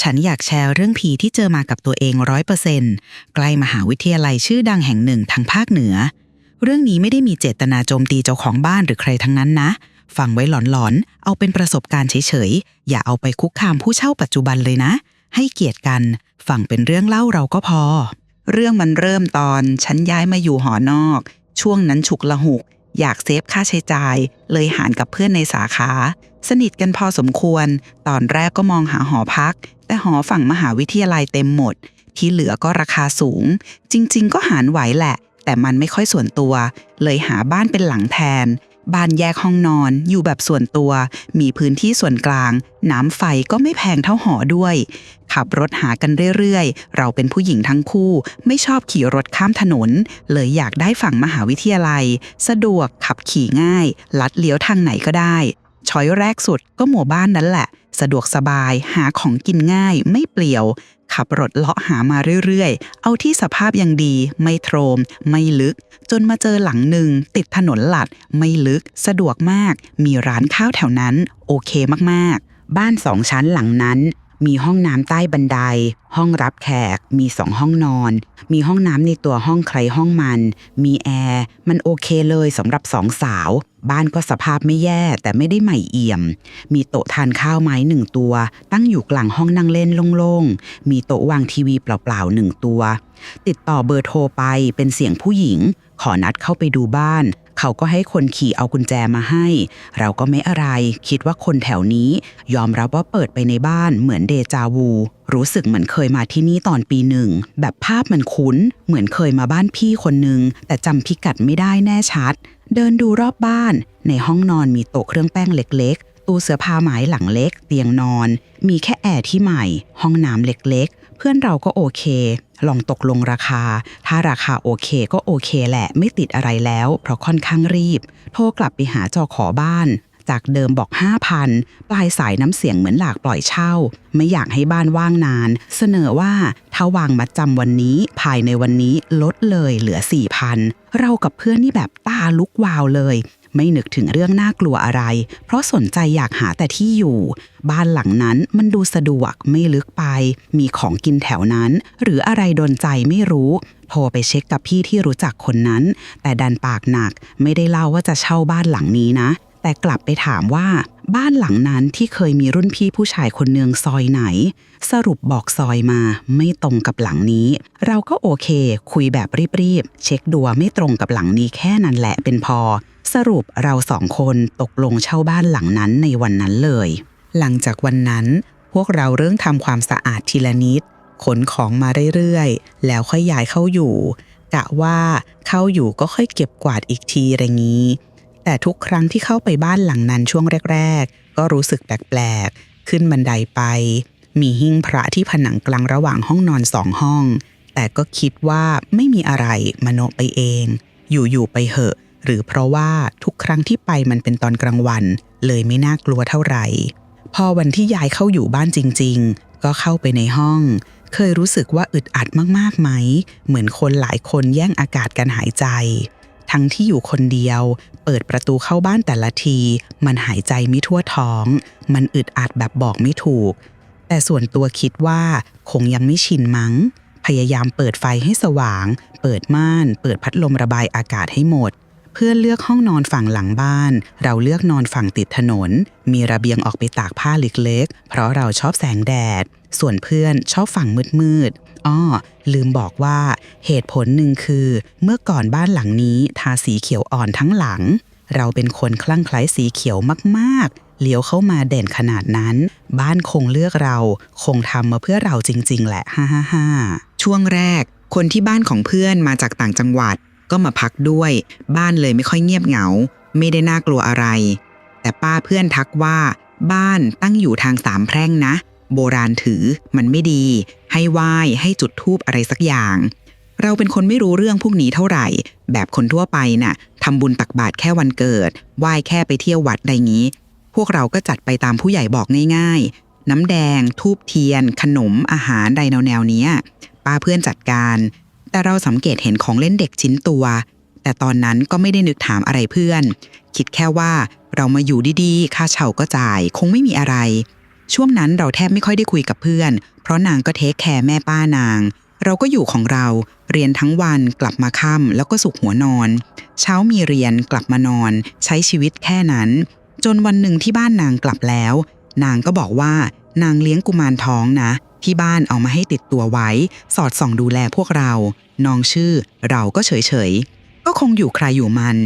ฉันอยากแชร์เรื่องผีที่เจอมากับตัวเองร้อยเปอร์เซนต์ใกล้มหาวิทยาลัยชื่อดังแห่งหนึ่งทางภาคเหนือ เรื่องนี้ไม่ได้มีเจตนาโจมตีเจ้าของบ้านหรือใครทั้งนั้นนะ ฟังไว้หลอนๆ เอาเป็นประสบการณ์เฉยๆ อย่าเอาไปคุกคามผู้เช่าปัจจุบันเลยนะ ให้เกียรติกัน ฟังเป็นเรื่องเล่าเราก็พอ เรื่องมันเริ่มตอนฉันย้ายมาอยู่หอนอก ช่วงนั้นฉุกละหุกอยากเซฟค่าใช้จ่าย เลยหารกับเพื่อนในสาขา สนิทกันพอสมควร ตอนแรกก็มองหาหอพัก แต่หอฝั่งมหาวิทยาลัยเต็มหมด ที่เหลือก็ราคาสูง จริง ๆ ก็หารไหวแหละ แต่มันไม่ค่อยส่วนตัว เลยหาบ้านเป็นหลังแทน บ้านแยกห้องนอน อยู่แบบส่วนตัว มีพื้นที่ส่วนกลาง น้ำไฟก็ไม่แพงเท่าหอด้วย ขับรถหากันเรื่อยๆ เราเป็นผู้หญิงทั้งคู่ ไม่ชอบขี่รถข้ามถนน เลยอยากได้ฝั่งมหาวิทยาลัย สะดวกขับขี่ง่าย ลัดเลี้ยวทางไหนก็ได้ช้อยแรกสุดก็หมู่บ้านนั้นแหละ สะดวกสบายหาของกินง่ายไม่เปลี่ยว ขับรถเลาะหามาเรื่อยๆ เอาที่สภาพยังดี ไม่โทรม ไม่ลึก จนมาเจอหลังหนึ่ง ติดถนนหลัด ไม่ลึก สะดวกมาก มีร้านข้าวแถวนั้น โอเคมากๆ บ้านสองชั้นหลังนั้น มีห้องน้ำใต้บันได ห้องรับแขก มีสองห้องนอน มีห้องน้ำในตัวห้องใครห้องมัน มีแอร์ มันโอเคเลยสำหรับสองสาว บ้านก็สภาพไม่แย่แต่ไม่ได้ใหม่เอี่ยม มีโต๊ะทานข้าวไม้หนึ่งตัว ตั้งอยู่กลางห้องนั่งเล่นโล่งๆ มีโต๊ะวางทีวีเปล่าๆหนึ่งตัว ติดต่อเบอร์โทรไปเป็นเสียงผู้หญิง ขอนัดเข้าไปดูบ้าน เขาก็ให้คนขี่เอากุญแจมาให้ เราก็ไม่อะไร คิดว่าคนแถวนี้ ยอมรับว่าเปิดไปในบ้านเหมือนเดจาวู รู้สึกเหมือนเคยมาที่นี่ตอนปีหนึ่ง แบบภาพมันคุ้น เหมือนเคยมาบ้านพี่คนหนึ่งแต่จำพิกัดไม่ได้แน่ชัด เดินดูรอบบ้าน ในห้องนอนมีโต๊ะเครื่องแป้งเล็ก ๆ ตู้เสื้อผ้าไม้หลังเล็ก เตียงนอน มีแค่แอร์ที่ใหม่ ห้องน้ำเล็กๆ เพื่อนเราก็โอเค ลองตกลงราคา ถ้าราคาโอเคก็โอเคแหละ ไม่ติดอะไรแล้ว เพราะค่อนข้างรีบ โทรกลับไปหาเจอขอบ้าน จากเดิมบอก 5,000 ปลายสายน้ำเสียงเหมือนหลากปล่อยเช่า ไม่อยากให้บ้านว่างนาน เสนอว่าถ้าวางมัดจำวันนี้ ภายในวันนี้ลดเลยเหลือ 4,000 เรากับเพื่อนนี่แบบตาลุกวาวเลย ไม่นึกถึงเรื่องน่ากลัวอะไร เพราะสนใจอยากหาแต่ที่อยู่ บ้านหลังนั้นมันดูสะดวกไม่ลึกไป มีของกินแถวนั้น หรืออะไรโดนใจไม่รู้ โทรไปเช็คกับพี่ที่รู้จักคนนั้น แต่ดันปากหนัก ไม่ได้เล่าว่าจะเช่าบ้านหลังนี้นะ แต่กลับไปถามว่า บ้านหลังนั้นที่เคยมีรุ่นพี่ผู้ชายคนเนืองซอยไหน สรุปบอกซอยมาไม่ตรงกับหลังนี้ เราก็โอเค คุยแบบรีบๆ เช็คดัวไม่ตรงกับหลังนี้แค่นั้นแหละเป็นพอ สรุปเราสองคนตกลงเช่าบ้านหลังนั้นในวันนั้นเลย หลังจากวันนั้น พวกเราเริ่มทำความสะอาดทีละนิดขนของมาเรื่อยๆ แล้วค่อยย้ายเข้าอยู่กะว่าเข้าอยู่ก็ค่อยเก็บกวาดอีกทีอะไรงี้ แต่ทุกครั้งที่เข้าไปบ้านหลังนั้นช่วงแรก ๆ ก็รู้สึกแปลกๆ ขึ้นบันไดไป มีหิ้งพระที่ผนังกลางระหว่างห้องนอนสองห้อง แต่ก็คิดว่าไม่มีอะไรมโนไปเอง อยู่ๆไปเหอะ หรือเพราะว่าทุกครั้งที่ไปมันเป็นตอนกลางวัน เลยไม่น่ากลัวเท่าไหร่ พอวันที่ยายเข้าอยู่บ้านจริง ๆ ก็เข้าไปในห้อง เคยรู้สึกว่าอึดอัดมากๆไหม เหมือนคนหลายคนแย่งอากาศกันหายใจ ทั้งที่อยู่คนเดียว เปิดประตูเข้าบ้านแต่ละที มันหายใจไม่ทั่วท้อง มันอึดอัดแบบบอกไม่ถูก แต่ส่วนตัวคิดว่าคงยังไม่ชินมั้ง พยายามเปิดไฟให้สว่าง เปิดม่าน เปิดพัดลมระบายอากาศให้หมด เพื่อเลือกห้องนอนฝั่งหลังบ้าน เราเลือกนอนฝั่งติดถนน มีระเบียงออกไปตากผ้าเล็กๆ เพราะเราชอบแสงแดด ส่วนเพื่อนชอบฝั่งมืดๆอ้อลืมบอกว่าเหตุผลหนึ่งคือ เมื่อก่อนบ้านหลังนี้ทาสีเขียวอ่อนทั้งหลัง เราเป็นคนคลั่งไคล้สีเขียวมากๆ เลี้ยวเข้ามาเด่นขนาดนั้น บ้านคงเลือกเราคงทำมาเพื่อเราจริง ๆ แหละฮ่าฮ่าฮ่าช่วงแรก คนที่บ้านของเพื่อนมาจากต่างจังหวัด ก็มาพักด้วย บ้านเลยไม่ค่อยเงียบเหงา ไม่ได้น่ากลัวอะไร แต่ป้าเพื่อนทักว่า บ้านตั้งอยู่ทางสามแพร่งนะ โบราณถือมันไม่ดี ให้ไหว้ให้จุดธูปอะไรสักอย่าง เราเป็นคนไม่รู้เรื่องพวกนี้เท่าไหร่ แบบคนทั่วไปน่ะทำบุญตักบาตรแค่วันเกิด ไหว้แค่ไปเที่ยววัดใดงี้ พวกเราก็จัดไปตามผู้ใหญ่บอกง่าย ๆ น้ำแดง ทูบเทียน ขนมอาหารใดแนวๆเนี้ยป้าเพื่อนจัดการ แต่เราสังเกตเห็นของเล่นเด็กชิ้นตัว แต่ตอนนั้นก็ไม่ได้นึกถามอะไรเพื่อน คิดแค่ว่าเรามาอยู่ดีๆ ค่าเช่าก็จ่ายคงไม่มีอะไร ช่วงนั้นเราแทบไม่ค่อยได้คุยกับเพื่อน เพราะนางก็เทคแคร์แม่ป้านาง เราก็อยู่ของเรา เรียนทั้งวันกลับมาค่ำแล้วก็สุกหัวนอน เช้ามีเรียนกลับมานอน ใช้ชีวิตแค่นั้น จนวันหนึ่งที่บ้านนางกลับแล้ว นางก็บอกว่านางเลี้ยงกุมารท้องนะ ที่บ้านเอามาให้ติดตัวไว้ สอดส่องดูแลพวกเราน้องชื่อ เราก็เฉยๆก็คงอยู่ใครอยู่มัน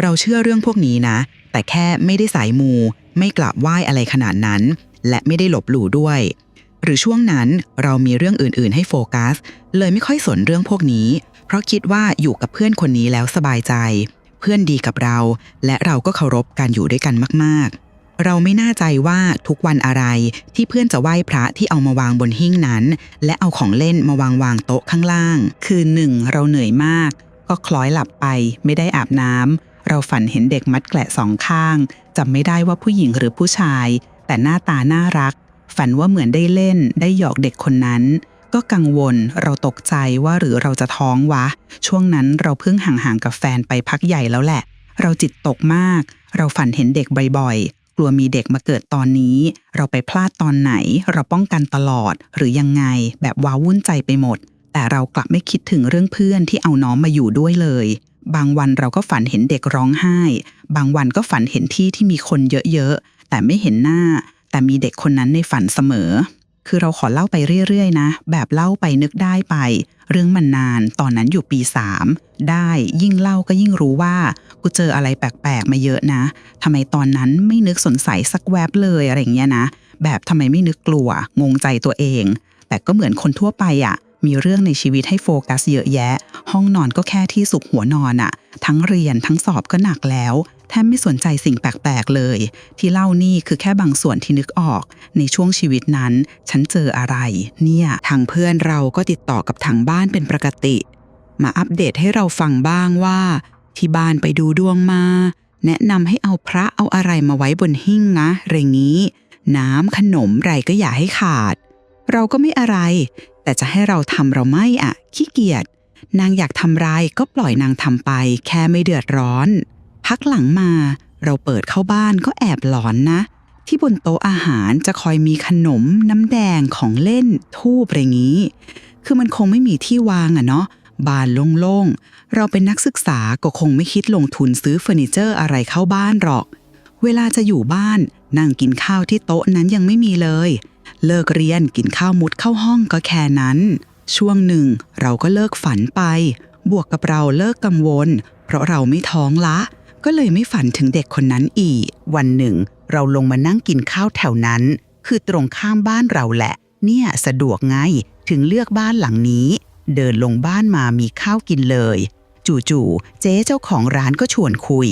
เราเชื่อเรื่องพวกนี้นะ แต่แค่ไม่ได้สายมู ไม่กลับไหว้อะไรขนาดนั้น และไม่ได้หลบหลู่ด้วย หรือช่วงนั้นเรามีเรื่องอื่นๆ ให้โฟกัส เลยไม่ค่อยสนเรื่องพวกนี้ เพราะคิดว่าอยู่กับเพื่อนคนนี้แล้วสบายใจ เพื่อนดีกับเรา และเราก็เคารพการอยู่ด้วยกันมากๆ เราไม่น่าใจว่าทุกวันอะไรที่เพื่อนจะไหว้พระที่เอามาวางบนหิ้งนั้น และเอาของเล่นมาวางวางโต๊ะข้างล่าง คืนหนึ่งเราเหนื่อยมาก ก็คล้อยหลับไปไม่ได้อาบน้ำเราฝันเห็นเด็กมัดแกละสองข้างจำไม่ได้ว่าผู้หญิงหรือผู้ชาย แต่หน้าตาน่ารัก ฝันว่าเหมือนได้เล่นได้หยอกเด็กคนนั้น ก็กังวลเราตกใจว่าหรือเราจะท้องวะ ช่วงนั้นเราเพิ่งห่างๆกับแฟนไปพักใหญ่แล้วแหละ เราจิตตกมาก เราฝันเห็นเด็กบ่อยๆ กลัวมีเด็กมาเกิดตอนนี้ เราไปพลาดตอนไหน เราป้องกันตลอดหรือยังไง แบบว้าวุ่นใจไปหมด แต่เรากลับไม่คิดถึงเรื่องเพื่อนที่เอาน้องมาอยู่ด้วยเลยบางวันเราก็ฝันเห็นเด็กร้องไห้ บางวันก็ฝันเห็นที่ที่มีคนเยอะ แต่ไม่เห็นหน้า แต่มีเด็กคนนั้นในฝันเสมอ คือเราขอเล่าไปเรื่อยๆนะ แบบเล่าไปนึกได้ไป เรื่องมันนานตอนนั้นอยู่ปีสามได้ยิ่งเล่าก็ยิ่งรู้ว่า กูเจออะไรแปลกๆมาเยอะนะทำไมตอนนั้นไม่นึกสนใสสักแวบเลยอะไรเงี้ยนะ แบบทำไมไม่นึกกลัว งงใจตัวเอง แต่ก็เหมือนคนทั่วไปอะ่ะมีเรื่องในชีวิตให้โฟกัสเยอะแยะ ห้องนอนก็แค่ที่สุกหัวนอนอะทั้งเรียนทั้งสอบก็หนักแล้ว แทบไม่สนใจสิ่งแปลกๆเลย ที่เล่านี่คือแค่บางส่วนที่นึกออก ในช่วงชีวิตนั้น ฉันเจออะไร เนี่ย ทางเพื่อนเราก็ติดต่อกับทางบ้านเป็นปกติ มาอัปเดตให้เราฟังบ้างว่า ที่บ้านไปดูดวงมา แนะนำให้เอาพระเอาอะไรมาไว้บนหิ้งนะเรงนี้ น้ำขนมไรก็อย่าให้ขาด เราก็ไม่อะไร แต่จะให้เราทำเราไม่อะขี้เกียจนางอยากทำไรก็ปล่อยนางทำไป แค่ไม่เดือดร้อน พักหลังมา เราเปิดเข้าบ้านก็แอบหลอนนะ ที่บนโต๊ะอาหารจะคอยมีขนม น้ำแดงของเล่น ทูบอะไรงี้ คือมันคงไม่มีที่วางอะเนาะบานโล่งๆ เราเป็นนักศึกษาก็คงไม่คิดลงทุนซื้อเฟอร์นิเจอร์อะไรเข้าบ้านหรอก เวลาจะอยู่บ้าน นั่งกินข้าวที่โต๊ะนั้นยังไม่มีเลย เลิกเรียนกินข้าวมุดเข้าห้องก็แค่นั้น ช่วงหนึ่งเราก็เลิกฝันไป บวกกับเราเลิกกังวล เพราะเราไม่ท้องละ ก็เลยไม่ฝันถึงเด็กคนนั้นอีก วันหนึ่ง เราลงมานั่งกินข้าวแถวนั้น คือตรงข้ามบ้านเราแหละ เนี่ยสะดวกไงถึงเลือกบ้านหลังนี้ เดินลงบ้านมามีข้าวกินเลย จู่ๆเจ๊เจ้าของร้านก็ชวนคุย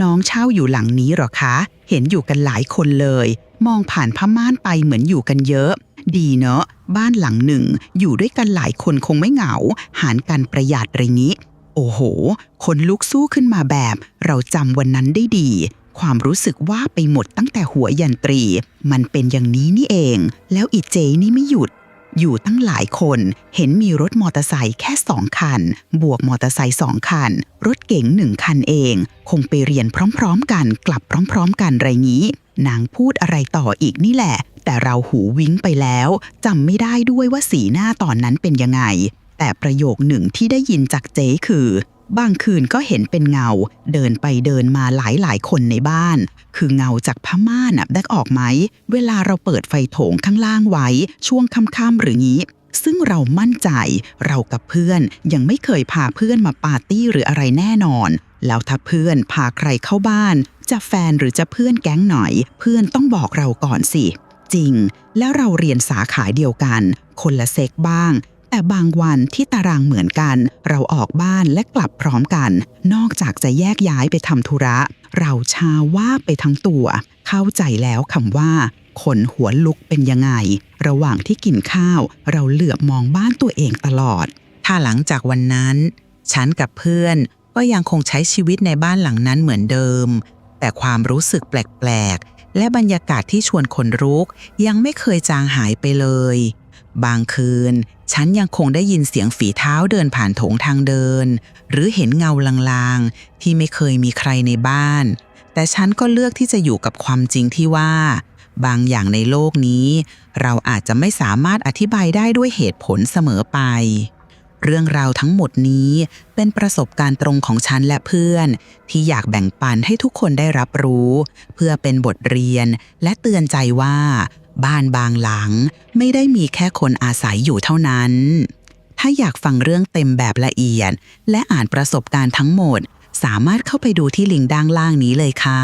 น้องเช่าอยู่หลังนี้หรอคะ เห็นอยู่กันหลายคนเลย มองผ่านผ้าม่านไปเหมือนอยู่กันเยอะ ดีเนอะบ้านหลังหนึ่ง อยู่ด้วยกันหลายคนคงไม่เหงา หารกันประหยัดไรงี้ โอ้โห คนลุกสู้ขึ้นมาแบบ เราจำวันนั้นได้ดี ความรู้สึกว่าไปหมดตั้งแต่หัวยันตรี มันเป็นอย่างนี้นี่เอง แล้วอีเจนี่ไม่หยุด อยู่ตั้งหลายคน เห็นมีรถมอเตอร์ไซค์แค่สองคัน บวกมอเตอร์ไซค์สองคัน รถเก๋งหนึ่งคันเอง คงไปเรียนพร้อมๆ กัน กลับพร้อม ๆ กันไรงี้ นางพูดอะไรต่ออีกนี่แหละแต่เราหูวิ้งไปแล้วจำไม่ได้ด้วยว่าสีหน้าตอนนั้นเป็นยังไง แต่ประโยคหนึ่งที่ได้ยินจากเจ๊คือบางคืนก็เห็นเป็นเงา เดินไปเดินมาหลายหลายคนในบ้าน คือเงาจากผ้าม่านได้ออกไหม เวลาเราเปิดไฟโถงข้างล่างไว้ ช่วงค่ำๆหรืองี้ ซึ่งเรามั่นใจ เรากับเพื่อนยังไม่เคยพาเพื่อนมาปาร์ตี้หรืออะไรแน่นอน แล้วถ้าเพื่อนพาใครเข้าบ้าน จะแฟนหรือจะเพื่อนแก๊งหน่อย เพื่อนต้องบอกเราก่อนสิจริง แล้วเราเรียนสาขาเดียวกัน คนละเซกบ้าง แต่บางวันที่ตารางเหมือนกัน เราออกบ้านและกลับพร้อมกัน นอกจากจะแยกย้ายไปทำธุระ เราชาว่าไปทั้งตัว เข้าใจแล้วคำว่าขนหัวลุกเป็นยังไง ระหว่างที่กินข้าว เราเหลือบมองบ้านตัวเองตลอด ถ้าหลังจากวันนั้น ฉันกับเพื่อนก็ยังคงใช้ชีวิตในบ้านหลังนั้นเหมือนเดิม แต่ความรู้สึกแปลกๆ และบรรยากาศที่ชวนขนลุกยังไม่เคยจางหายไปเลย บางคืน ฉันยังคงได้ยินเสียงฝีเท้าเดินผ่านโถงทางเดิน หรือเห็นเงาลางๆ ที่ไม่เคยมีใครในบ้าน แต่ฉันก็เลือกที่จะอยู่กับความจริงที่ว่า บางอย่างในโลกนี้ เราอาจจะไม่สามารถอธิบายได้ด้วยเหตุผลเสมอไป เรื่องราวทั้งหมดนี้เป็นประสบการณ์ตรงของฉันและเพื่อน ที่อยากแบ่งปันให้ทุกคนได้รับรู้ เพื่อเป็นบทเรียนและเตือนใจว่า บ้านบางหลังไม่ได้มีแค่คนอาศัยอยู่เท่านั้น ถ้าอยากฟังเรื่องเต็มแบบละเอียด และอ่านประสบการณ์ทั้งหมด สามารถเข้าไปดูที่ลิงก์ด้านล่างนี้เลยค่ะ